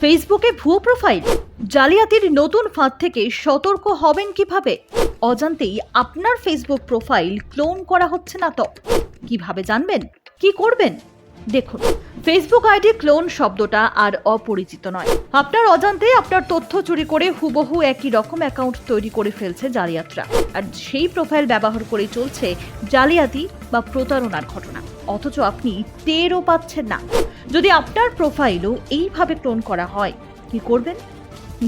ফেসবুকে ভুয়ো প্রোফাইল। জালিয়াতির নতুন ফাঁদ থেকে সতর্ক হবেন কীভাবে? অজান্তেই আপনার ফেসবুক প্রোফাইল ক্লোন করা হচ্ছে না তো। কীভাবে জানবেন? কি করবেন? দেখুন ফেসবুক আইডি ক্লোন শব্দটা আর অপরিচিত নয়। আপনার অজান্তে আপনার তথ্য চুরি করে হুবহু একই রকম অ্যাকাউন্ট তৈরি করে ফেলছে জালিয়াতরা। আর সেই প্রোফাইল ব্যবহার করে চলছে জালিয়াতি বা প্রতারণার ঘটনা। অথচ আপনি টেরও পাচ্ছেন না। যদি আপনার প্রোফাইলও এইভাবে ক্লোন করা হয়, কি করবেন?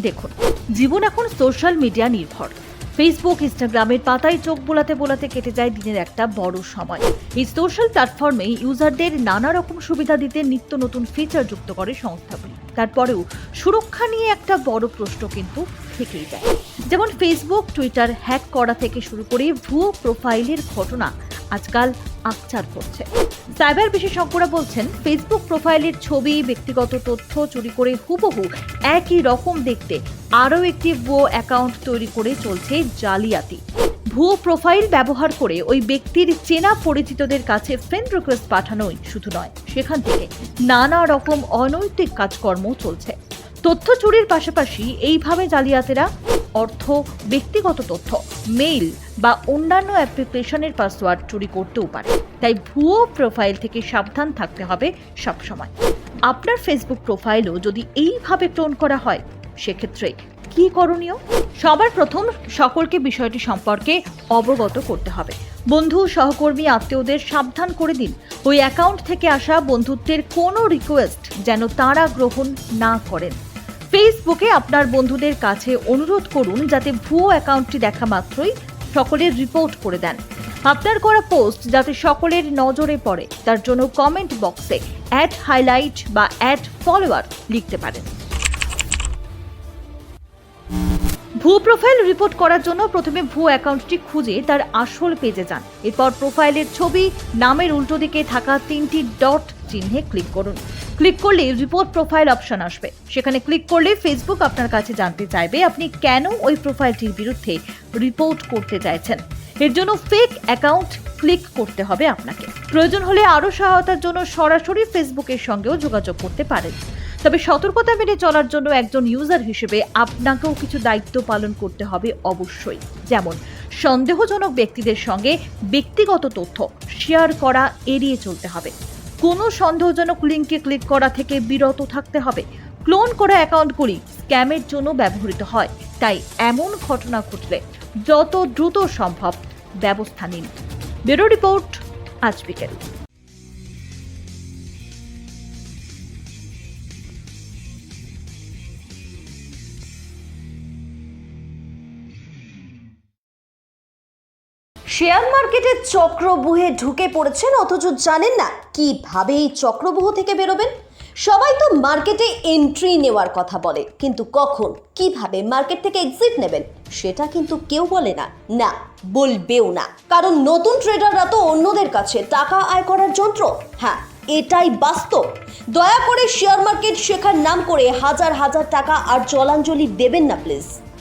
দেখুন, জীবন এখন সোশ্যাল মিডিয়া নির্ভর। ফেসবুক ইনস্টাগ্রামের পাতায় চোখ বোলাতে বোলাতে কেটে যায় দিনের একটা বড় সময়। এই সোশ্যাল প্ল্যাটফর্মে ইউজারদের নানা রকম সুবিধা দিতে নিত্য নতুন ফিচার যুক্ত করে সংস্থাগুলি। তারপরেও সুরক্ষা নিয়ে একটা বড় প্রশ্ন কিন্তু থেকেই যায়। যেমন ফেসবুক টুইটার হ্যাক করা থেকে শুরু করে ভুয়ো প্রোফাইলের ঘটনা আজকাল আকচার করছে। সাইবার বিশেষজ্ঞরা বলছেন ফেসবুক প্রোফাইলের ছবি, ব্যক্তিগত তথ্য চুরি করে হুবহু একই রকম দেখতে আরও একটি ভুয়ো অ্যাকাউন্ট তৈরি করে চলছে জালিয়াতি। ভুয়ো প্রোফাইল ব্যবহার করে ওই ব্যক্তির চেনা পরিচিতদের কাছে ফ্রেন্ড রিকোয়েস্ট পাঠানোই শুধু নয়, সেখান থেকে নানা রকম অনৈতিক কাজকর্ম চলছে। তথ্য চুরির পাশাপাশি এইভাবে জালিয়াতেরা অর্থ, ব্যক্তিগত তথ্য মেইল বা অন্যান্য অ্যাপ্লিকেশনের পাসওয়ার্ড চুরি করতেও পারে। তাই ভুয়ো প্রোফাইল থেকে সাবধান থাকতে হবে সবসময়। আপনার ফেসবুক প্রোফাইলও যদি এইভাবে ক্লোন করা হয়, সেক্ষেত্রে কি করণীয়? সবার প্রথম সকলকে বিষয়টি সম্পর্কে অবগত করতে হবে। বন্ধু, সহকর্মী, আত্মীয়দের সাবধান করে দিন। ওই অ্যাকাউন্ট থেকে আসা বন্ধুত্বের কোনো রিকোয়েস্ট যেন তারা গ্রহণ না করেন। ফেসবুকে আপনার বন্ধুদের কাছে অনুরোধ করুন যাতে ভুয়ো অ্যাকাউন্টটি দেখা মাত্রই সকলের রিপোর্ট করে দেন। আপনার করা পোস্ট যাতে সকলের নজরে পড়ে, তার জন্য কমেন্ট বক্সে অ্যাড হাইলাইট বা অ্যাড ফলোয়ার লিখতে পারেন। ভুয়ো প্রোফাইল রিপোর্ট করার জন্য প্রথমে ভুয়ো অ্যাকাউন্টটি খুঁজে তার আসল পেজে যান। এরপর প্রোফাইলের ছবি, নামের উল্টো দিকে থাকা তিনটি ডট চিহ্নে ক্লিক করুন। ক্লিক করলে রিপোর্ট প্রোফাইল অপশন আসবে। সেখানে ক্লিক করলে ফেসবুক আপনার কাছে জানতে চাইবে আপনি কেন ওই প্রোফাইলটির বিরুদ্ধে রিপোর্ট করতে চাইছেন। এর জন্য ফেক অ্যাকাউন্ট ক্লিক করতে হবে আপনাকে। প্রয়োজন হলে আরও সহায়তার জন্য সরাসরি ফেসবুকের সঙ্গেও যোগাযোগ করতে পারেন। তবে সতর্কতা মেনে চলার জন্য একজন ইউজার হিসেবে আপনাকেও কিছু দায়িত্ব পালন করতে হবে অবশ্যই। যেমন, সন্দেহজনক ব্যক্তিদের সঙ্গে ব্যক্তিগত তথ্য শেয়ার করা এড়িয়ে চলতে হবে। কোনো সন্দেহজনক লিঙ্কে ক্লিক করা থেকে বিরত থাকতে হবে। ক্লোন করা অ্যাকাউন্টগুলি স্ক্যামের জন্য ব্যবহৃত হয়। তাই এমন ঘটনা ঘটলে যত দ্রুত সম্ভব ব্যবস্থা নিন। ব্যুরো রিপোর্ট আজ বিকেল। শেয়ার মার্কেটের চক্রবুহে ঢুকে পড়েছেন, অথচ জানেন না কীভাবে এই চক্রবুহ থেকে বেরোবেন? সবাই তো মার্কেটে এন্ট্রি নেওয়ার কথা বলে, কিন্তু কখন, কীভাবে মার্কেট থেকে এক্সিট নেবেন, সেটা কিন্তু কেউ বলে না। না, বলবেও না। কারণ নতুন ট্রেডাররা তো অন্যদের কাছে টাকা আয় করার যন্ত্র। হ্যাঁ এটাই বাস্তব। দয়া করে শেয়ার মার্কেট শেখার নাম করে হাজার হাজার টাকা আর জলাঞ্জলি দেবেন না প্লিজ